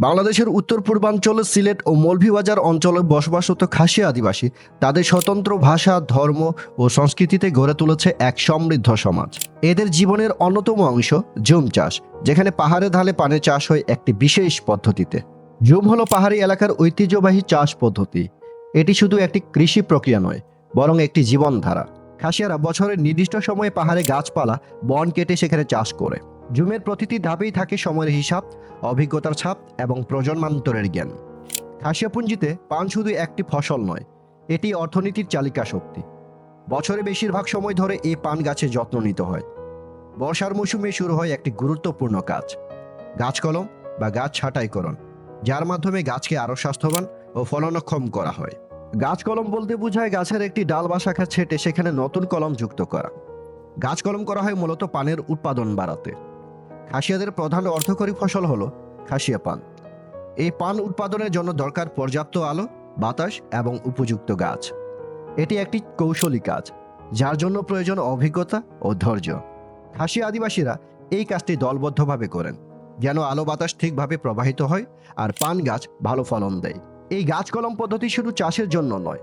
বাংলাদেশের উত্তর পূর্বাঞ্চল, সিলেট ও মৌলভীবাজার অঞ্চলে বসবাসরত খাসি আদিবাসী, তাদের স্বতন্ত্র ভাষা, ধর্ম ও সংস্কৃতিতে গড়ে তুলেছে এক সমৃদ্ধ সমাজ। এদের জীবনের অন্যতম অংশ জুম চাষ, যেখানে পাহাড়ে ঢালে পানে চাষ হয় একটি বিশেষ পদ্ধতিতে। জুম হলো পাহাড়ি এলাকার ঐতিহ্যবাহী চাষ পদ্ধতি। এটি শুধু একটি কৃষি প্রক্রিয়া নয়, বরং একটি জীবনধারা। খাসিয়ারা বছরের নির্দিষ্ট সময়ে পাহাড়ে গাছপালা, বন কেটে সেখানে চাষ করে। জুমের প্রতিটি ধাপেই থাকে সময়ের হিসাব, অভিজ্ঞতার ছাপ এবং প্রজন্মান্তরের জ্ঞান। খাসিয়াপুঞ্জিতে পান শুধু একটি ফসল নয়, এটি অর্থনীতির চালিকা শক্তি। বছরে বেশিরভাগ সময় ধরে এই পান গাছের যত্ন নিতে হয়। বর্ষার মৌসুমে শুরু হয় একটি গুরুত্বপূর্ণ কাজ, গাছ কলম বা গাছ ছাঁটাইকরণ, যার মাধ্যমে গাছকে আরও স্বাস্থ্যবান ও ফলনক্ষম করা হয়। গাছ কলম বলতে বোঝায় গাছের একটি ডাল বা শাখা ছেটে সেখানে নতুন কলম যুক্ত করা। গাছ কলম করা হয় মূলত পানের উৎপাদন বাড়াতে। খাসিয়াদের প্রধান অর্থকরী ফসল হলো খাসিয়া পান। এই পান উৎপাদনের জন্য দরকার পর্যাপ্ত আলো, বাতাস এবং উপযুক্ত গাছ। এটি একটি কৌশলী কাজ, যার জন্য প্রয়োজন অভিজ্ঞতা ও ধৈর্য। খাসিয়া আদিবাসীরা এই কাজটি দলবদ্ধভাবে করেন, যেন আলো বাতাস ঠিকভাবে প্রবাহিত হয় আর পান গাছ ভালো ফলন দেয়। এই গাছ কলম পদ্ধতি শুধু চাষের জন্য নয়,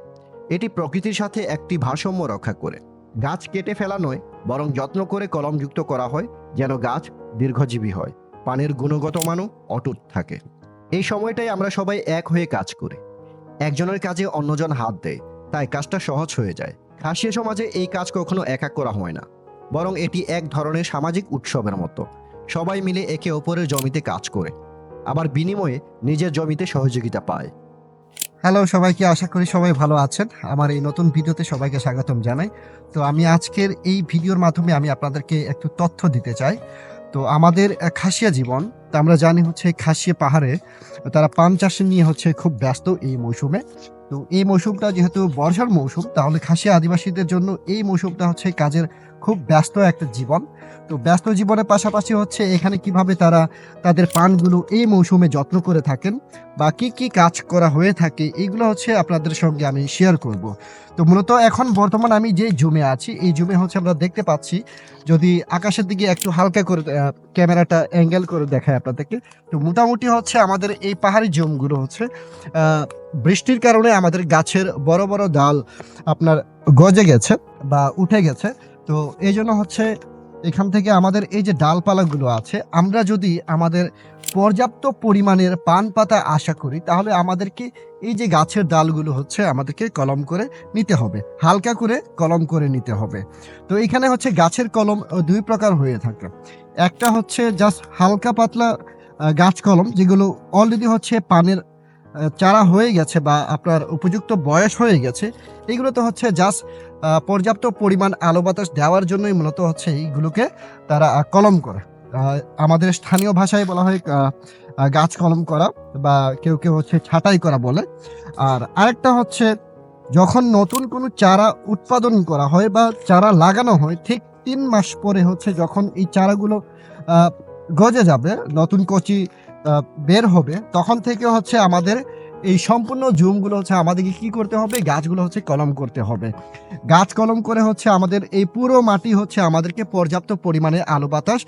এটি প্রকৃতির সাথে একটি ভারসাম্য রক্ষা করে। গাছ কেটে ফেলা নয়, বরং যত্ন করে কলমযুক্ত করা হয়, যেন গাছ দীর্ঘজীবী হয়। পানের গুণগত মানও অটুট থাকে। এই সময়টাই আমরা সবাই এক হয়ে কাজ করি। একজনের কাজে অন্যজন হাত দেয়, তাই কাজটা সহজ হয়ে যায়। খাসিয়া সমাজে এই কাজ কখনো একা করা হয় না। বরং এটি এক ধরনের সামাজিক উৎসবের মতো। সবাই মিলে একে অপরের জমিতে কাজ করে। আবার বিনিময়ে নিজের জমিতে সহযোগিতা পায়। হ্যালো সবাইকে আশা করি সবাই ভালো আছেন। আমার এই নতুন ভিডিওতে সবাইকে স্বাগতম জানাই। তো আমি আজকের এই ভিডিওর মাধ্যমে আমি আপনাদেরকে একটু তথ্য দিতে চাই। তো আমাদের খাসিয়া জীবন, তা আমরা জানি হচ্ছে খাসিয়া পাহাড়ে, তারা পান চাষ নিয়ে হচ্ছে খুব ব্যস্ত এই মৌসুমে। তো এই মৌসুমটা যেহেতু বর্ষার মৌসুম, তাহলে খাসিয়া আদিবাসীদের জন্য এই মৌসুমটা হচ্ছে কাজের খুব ব্যস্ত একটা জীবন। তো ব্যস্ত জীবনের পাশাপাশি হচ্ছে এখানে কীভাবে তারা তাদের পানগুলো এই মৌসুমে যত্ন করে থাকেন বা কি কি কাজ করা হয়ে থাকে এইগুলো হচ্ছে আপনাদের সঙ্গে আমি শেয়ার করব। তো মূলত এখন বর্তমান আমি যে জুমে আছি, এই জুমে হচ্ছে আমরা দেখতে পাচ্ছি যদি আকাশের দিকে একটু হালকা করে ক্যামেরাটা অ্যাঙ্গেল করে দেখায় আপনাদেরকে, তো মোটামুটি হচ্ছে আমাদের এই পাহাড়ি জুমগুলো হচ্ছে বৃষ্টির কারণে আমাদের গাছের বড় বড় ডাল আপনার গজে গেছে বা উঠে গেছে। তো এই জন্য হচ্ছে এখান থেকে আমাদের এই যে ডালপালাগুলো আছে, আমরা যদি আমাদের পর্যাপ্ত পরিমাণের পান পাতা আশা করি, তাহলে আমাদেরকে এই যে গাছের ডালগুলো হচ্ছে আমাদেরকে কলম করে নিতে হবে, হালকা করে কলম করে নিতে হবে। তো এখানে হচ্ছে গাছের কলম দুই প্রকার হয়ে থাকে। একটা হচ্ছে জাস্ট হালকা পাতলা গাছ কলম, যেগুলো অলরেডি হচ্ছে পানের চারা হয়ে গেছে বা আপনার উপযুক্ত বয়স হয়ে গেছে এগুলো তো হচ্ছে জাস্ট পর্যাপ্ত পরিমাণ আলো বাতাস দেওয়ার জন্যই মূলত হচ্ছে এইগুলোকে তারা কলম করে। আমাদের স্থানীয় ভাষায় বলা হয় গাছ কলম করা বা কেউ কেউ হচ্ছে ছাঁটাই করা বলে। আর আরেকটা হচ্ছে, যখন নতুন কোনো চারা উৎপাদন করা হয় বা চারা লাগানো হয়, ঠিক তিন মাস পরে হচ্ছে যখন এই চারাগুলো গজে যাবে, নতুন কচি বের হবে, তখন থেকে হচ্ছে আমাদের এই সম্পূর্ণ জুমগুলো হচ্ছে আমাদেরকে কি করতে হবে? গাছগুলো হচ্ছে কলম করতে হবে। গাছ কলম করে হচ্ছে আমাদের এই পুরো মাটি হচ্ছে আমাদেরকে পর্যাপ্ত পরিমাণে আলো বাতাস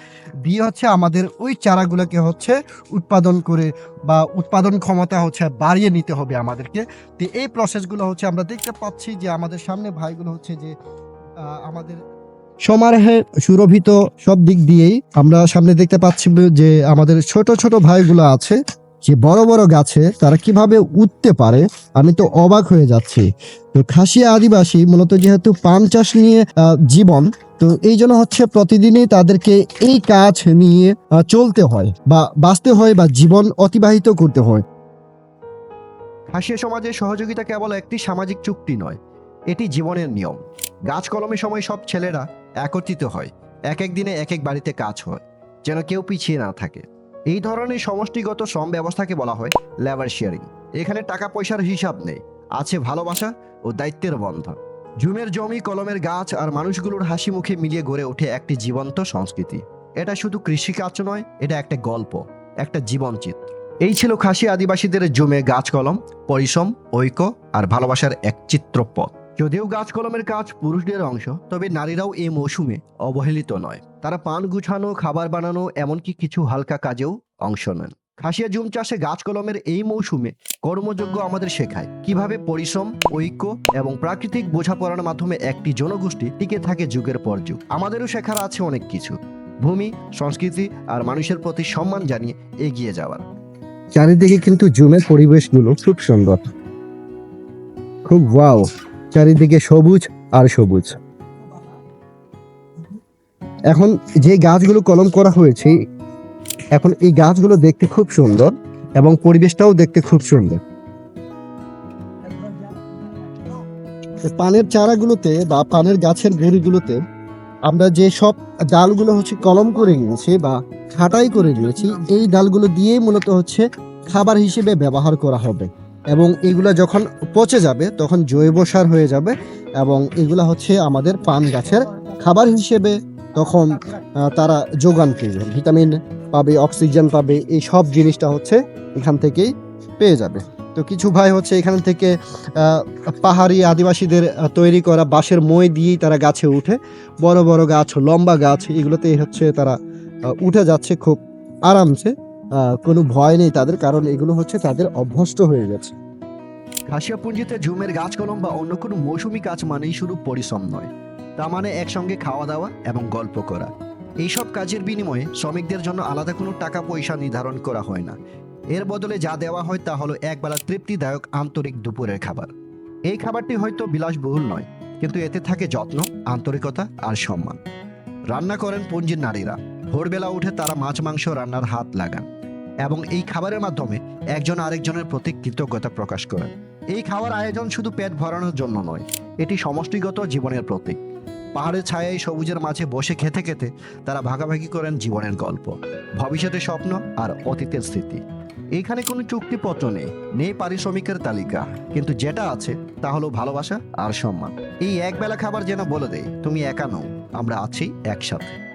দিয়ে হচ্ছে আমাদের ওই চারাগুলোকে হচ্ছে উৎপাদন করে বা উৎপাদন ক্ষমতা হচ্ছে বাড়িয়ে নিতে হবে আমাদেরকে। তো এই প্রসেসগুলো হচ্ছে আমরা দেখতে পাচ্ছি যে আমাদের সামনে ভাইগুলো হচ্ছে যে আমাদের সমারোহে সুরভিত সব দিক দিয়েই আমরা সামনে দেখতে পাচ্ছি যে আমাদের ছোট ছোট ভাইগুলো আছে, যে বড় বড় গাছে তারা কীভাবে উঠতে পারে, আমি তো অবাক হয়ে যাচ্ছি। তো খাসিয়া আদিবাসী মূলত যেহেতু পান চাষ নিয়ে জীবন, তো এই জন্য হচ্ছে প্রতিদিনই তাদেরকে এই কাজ নিয়ে চলতে হয় বা বাঁচতে হয় বা জীবন অতিবাহিত করতে হয়। খাসিয়া সমাজে সহযোগিতা কেবল একটি সামাজিক চুক্তি নয়, এটি জীবনের নিয়ম। গাছ কলমের সময় সব ছেলেরা একত্রিত হয়, এক এক দিনে এক এক বাড়িতে কাজ হয়, যেন কেউ পিছিয়ে না থাকে। এই ধরনের সমষ্টিগত শ্রম ব্যবস্থাকে বলা হয় লেবার শেয়ারিং। এখানে টাকা পয়সার হিসাব নেই, আছে ভালোবাসা ও দায়িত্বের বন্ধন। জুমের জমি, কলমের গাছ আর মানুষগুলোর হাসি মুখে মিলিয়ে গড়ে ওঠে একটি জীবন্ত সংস্কৃতি। এটা শুধু কৃষিকাজ নয়, এটা একটা গল্প, একটা জীবনচিত্র এই ছিল খাসি আদিবাসীদের জমে গাছ কলম পরিশ্রম, ঐক্য আর ভালোবাসার এক চিত্রপথ যদিও গাছ কলমের কাজ পুরুষদের অংশ, তবে নারীরাও এই মৌসুমে অবহেলিত নয়। তারা পান গুছানো, খাবার বানানো, এমনকি কিছু হালকা কাজেও অংশ নেন। খাসিয়া জুম চাষে গাছ কলমের এই মৌসুমে কর্মযোগ্য আমাদের শেখায়। কীভাবে পরিশ্রম, ঐক্য এবং প্রাকৃতিক বোঝাপড়ার মাধ্যমে একটি জনগোষ্ঠী টিকে থাকে যুগের পর যুগ। আমাদেরও শেখার আছে অনেক কিছু। ভূমি, সংস্কৃতি আর মানুষের প্রতি সম্মান জানিয়ে এগিয়ে যাওয়ার। চারিদিকে কিন্তু জুমের পরিবেশগুলো খুব সুন্দর। খুব ওয়াও চারিদিকে সবুজ আর সবুজ। এখন যে গাছগুলো কলম করা হয়েছে, এখন এই গাছগুলো দেখতে খুব সুন্দর এবং পরিবেশটাও দেখতে খুব সুন্দর। পানের চারাগুলোতে বা পানের গাছের গুঁড়িগুলোতে আমরা যে সব ডালগুলো হচ্ছে কলম করে নিয়েছি বা ছাঁটাই করে নিয়েছি, এই ডালগুলো দিয়েই মূলত হচ্ছে খাবার হিসেবে ব্যবহার করা হবে। এবং এগুলা যখন পচে যাবে, তখন জৈব সার হয়ে যাবে এবং এগুলা হচ্ছে আমাদের পান গাছের খাবার হিসেবে তখন তারা যোগান পেয়ে ভিটামিন পাবে, অক্সিজেন পাবে, এই সব জিনিসটা হচ্ছে এখান থেকেই পেয়ে যাবে। তো কিছু ভাই হচ্ছে এখান থেকে পাহাড়ি আদিবাসীদের তৈরি করা বাঁশের মই দিয়েই তারা গাছে উঠে। বড় বড় গাছ, লম্বা গাছ এগুলোতে হচ্ছে তারা উঠে যাচ্ছে খুব আরামসে। কোনো ভয় নেই তাদের, কারণ এগুলো হচ্ছে তাদের অভ্যস্ত হয়ে গেছে। খাসিয়াপুঞ্জিতে ঝুমের গাছ কলম বা অন্য কোনো মৌসুমী কাজ মানেই শুধু পরিশ্রম নয়। তা মানে একসঙ্গে খাওয়া দাওয়া এবং গল্প করা। এইসব কাজের বিনিময়ে শ্রমিকদের জন্য আলাদা কোনো টাকা পয়সা নির্ধারণ করা হয় না। এর বদলে যা দেওয়া হয় তা হলো একবেলা তৃপ্তিদায়ক আন্তরিক দুপুরের খাবার। এই খাবারটি হয়তো বিলাসবহুল নয়, কিন্তু এতে থাকে যত্ন, আন্তরিকতা আর সম্মান। রান্না করেন পঞ্জির নারীরা। ভোরবেলা উঠে তারা মাছ মাংস রান্নার হাত লাগান। এবং এই খাবারের মাধ্যমে একজন আরেকজনের প্রতি কৃতজ্ঞতা প্রকাশ করেন। এই খাওয়ার আয়োজন শুধু পেট ভরানোর জন্য নয়, এটি সমষ্টিগত জীবনের প্রতীক। পাহাড়ের ছায়ায় সবুজের মাঝে বসে খেতে খেতে তারা ভাগাভাগি করেন জীবনের গল্প, ভবিষ্যতের স্বপ্ন আর অতীতের স্মৃতি এইখানে কোনো চুক্তিপত্র নেই নেই পারিশ্রমিকের তালিকা, কিন্তু যেটা আছে তা হলো ভালোবাসা আর সম্মান। এই একবেলা খাবার যেন বলে দেয়, তুমি একা নও, আমরা আছি একসাথে।